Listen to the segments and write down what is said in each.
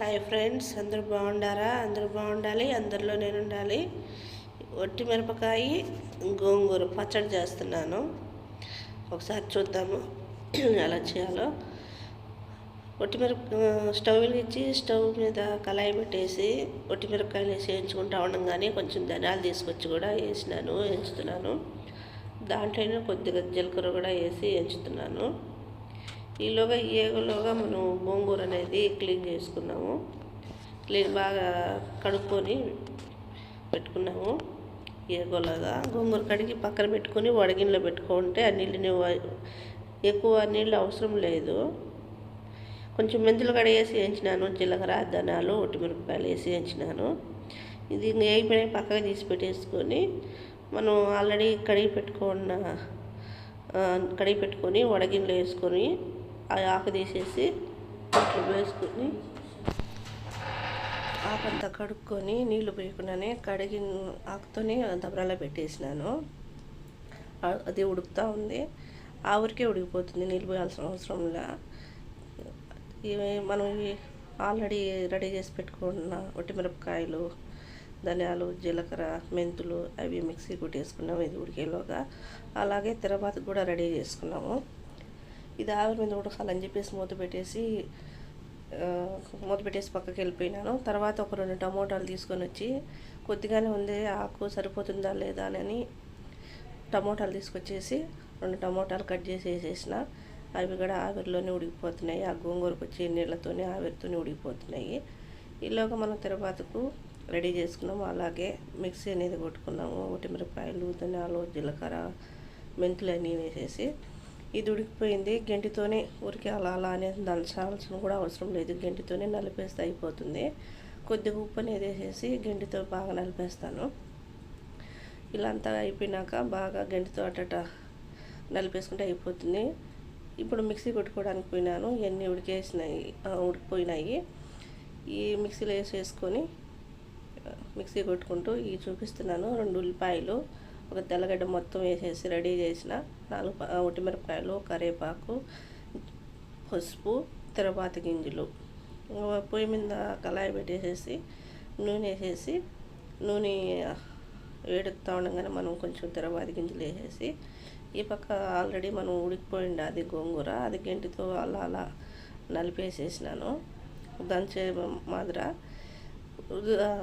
Hi friends అందరూ బాగుండారా? అందరూ బాగుండాలి అందరిలో నేను ఉండాలి ఒట్టి మిరపకాయ గోంగూర పచ్చడి చేస్తున్నాను. ఒకసారి చూద్దాము ఎలా చేయాలో. ఒట్టి మిరప స్టవ్ ఇచ్చి స్టవ్ మీద కళాయి పెట్టేసి ఒట్టి మిరపకాయలు వేసి వేయించుకుంటా ఉండగానే కొంచెం ధనాలు తీసుకొచ్చి కూడా వేసినాను వేయించుతున్నాను. దాంట్లోనే కొద్దిగా జీలకర్ర కూడా వేసి వేయించుతున్నాను. ఈలోగా ఏగులోగా మనం గోంగూర అనేది క్లీన్ చేసుకున్నాము. క్లీన్ బాగా కడుక్కొని పెట్టుకున్నాము. ఏగోలాగా గోంగూర కడిగి పక్కన పెట్టుకొని వడగిన్లో పెట్టుకుంటే ఆ నీళ్ళని ఎక్కువ నీళ్ళు అవసరం లేదు. కొంచెం మెంతులు కడిగేసి వేయించినాను. జీలకర్ర ధనాలు ఒట్టిమిరపకాయలు వేసి వేయించినాను. ఇది అయిపోయిన పక్కగా తీసి పెట్టేసుకొని మనం ఆల్రెడీ కడిగి పెట్టుకున్న కడిగి పెట్టుకొని వడగిన్నెలో వేసుకొని ఆ ఆకు తీసేసి ఇట్లా వేసుకుని ఆకంతా కడుక్కొని నీళ్ళు పోయకుండానే కడిగి ఆకుతోనే దబరాలో పెట్టేసినాను. అది ఉడుకుతూ ఉంది. ఆవిరికే ఉడికిపోతుంది నీళ్ళు పోయాల్సిన అవసరంలా ఇవి మనం ఆల్రెడీ రెడీ చేసి పెట్టుకున్న ఒట్టిమిరపకాయలు ధనియాలు జీలకర్ర మెంతులు అవి మిక్సీ కొట్టేసుకున్నాము ఇది ఉడికేలోగా. అలాగే తిరబాత కూడా రెడీ చేసుకున్నాము. ఇది ఆవిరి మీద ఉడకాలని చెప్పేసి మూత పెట్టేసి మూత పెట్టేసి పక్కకి వెళ్ళిపోయినాను. తర్వాత ఒక రెండు టమోటాలు తీసుకొని వచ్చి కొద్దిగానే ఉంది ఆకు సరిపోతుందా లేదా అని టమోటాలు తీసుకొచ్చేసి రెండు టమోటాలు కట్ చేసి వేసేసిన. అవి కూడా ఆవిరిలోనే ఉడికిపోతున్నాయి. ఆ గోంగూరకు వచ్చే నీళ్ళతోనే ఆవిరితోనే ఉడికిపోతున్నాయి. ఈలోగా మనం తిరుపతికు రెడీ చేసుకున్నాము. అలాగే మిక్సీ అనేది కొట్టుకున్నాము. మిరపకాయలు ధనియాలు జీలకర్ర మెంతులు అన్నీ వేసేసి ఇది ఉడికిపోయింది గంటితోనే ఊరికి అలా అలా అనేది దంచాల్సిన కూడా అవసరం లేదు. గంటితోనే నలిపేస్తే అయిపోతుంది. కొద్దిగా ఉప్పు అనేది వేసేసి గెంటితో బాగా నలిపేస్తాను. ఇలా అంతా అయిపోయినాక బాగా గెంటితో అటట నలిపేసుకుంటే అయిపోతుంది. ఇప్పుడు మిక్సీ కొట్టుకోవడానికి పోయినాను. ఇవన్నీ ఉడికేసినాయి ఉడికిపోయినాయి. ఈ మిక్సీలో వేసేసుకొని మిక్సీ కొట్టుకుంటూ ఇవి చూపిస్తున్నాను. రెండు ఉల్లిపాయలు ఒక తెల్లగడ్డ మొత్తం వేసేసి రెడీ చేసిన నాలుగు ఒట్టిమిరపకాయలు కరివేపాకు పసుపు తిరపాతి గింజలు. పొయ్యి మీద కళాయి పెట్టేసేసి నూనె వేసేసి నూనె వేడెక్కుతూ ఉండగానే మనం కొంచెం తిరపాతి గింజలు వేసేసి ఈ పక్క ఆల్రెడీ మనం ఉడికిపోయింది అది గోంగూర అది గంటితో అలా అలా నలిపేసేసినాను. దంచే మాదిర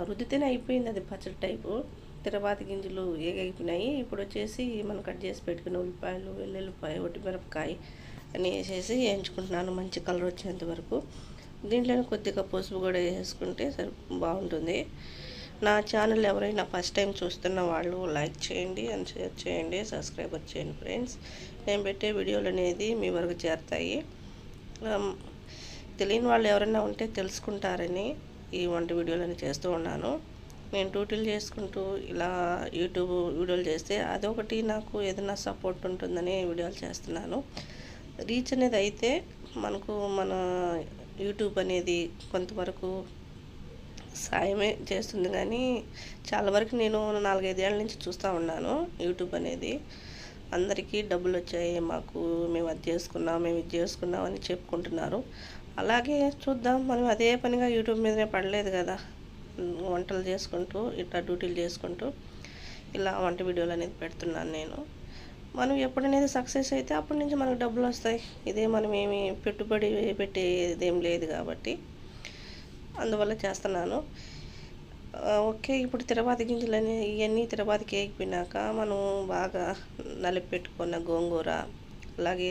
రుద్దితేనే అయిపోయింది అది పచ్చడి టైపు. తిరబాతి గింజలు ఏగైపోయినాయి. ఇప్పుడు వచ్చేసి మనం కట్ చేసి పెట్టుకున్న ఉల్లిపాయలు వెల్లుల్లిపాయ మిరపకాయ అని వేసేసి వేయించుకుంటున్నాను. మంచి కలర్ వచ్చేంత వరకు. దీంట్లోనే కొద్దిగా పసుపు కూడా వేసుకుంటే సరి బాగుంటుంది. నా ఛానల్ ఎవరైనా ఫస్ట్ టైం చూస్తున్న వాళ్ళు లైక్ చేయండి అండ్ షేర్ చేయండి సబ్స్క్రైబర్ చేయండి ఫ్రెండ్స్. నేను పెట్టే వీడియోలు అనేది మీ వరకు చేరుతాయి. తెలియని వాళ్ళు ఎవరైనా ఉంటే తెలుసుకుంటారని ఈ వంట వీడియోలని చేస్తూ ఉన్నాను. నేను డ్యూటీలు చేసుకుంటూ ఇలా యూట్యూబ్ వీడియోలు చేస్తే అదొకటి నాకు ఏదైనా సపోర్ట్ ఉంటుందని వీడియోలు చేస్తున్నాను. రీచ్ అనేది అయితే మనకు మన యూట్యూబ్ అనేది కొంతవరకు సాయమే చేస్తుంది కానీ చాలా వరకు నేను నాలుగైదేళ్ళ నుంచి చూస్తూ ఉన్నాను యూట్యూబ్ అనేది. అందరికీ డబ్బులు వచ్చాయి మాకు మేము అది చేసుకున్నాం మేము ఇది చేసుకున్నాం అని చెప్పుకుంటున్నారు. అలాగే చూద్దాం మనం అదే పనిగా యూట్యూబ్ మీదనే పడలేదు కదా. వంటలు చేసుకుంటూ ఇట్లా డ్యూటీలు చేసుకుంటూ ఇలా వంట వీడియోలు అనేది పెడుతున్నాను నేను. మనం ఎప్పుడనేది సక్సెస్ అయితే అప్పటి నుంచి మనకు డబ్బులు వస్తాయి. ఇదే మనం ఏమి పెట్టుబడి పెట్టేదేం లేదు కాబట్టి అందువల్ల చేస్తున్నాను. ఓకే ఇప్పుడు తిరుపతి గింజలు ఇవన్నీ తిరుపతికి ఎగిపోయినాక మనం బాగా నలిపి పెట్టుకున్న గోంగూర అలాగే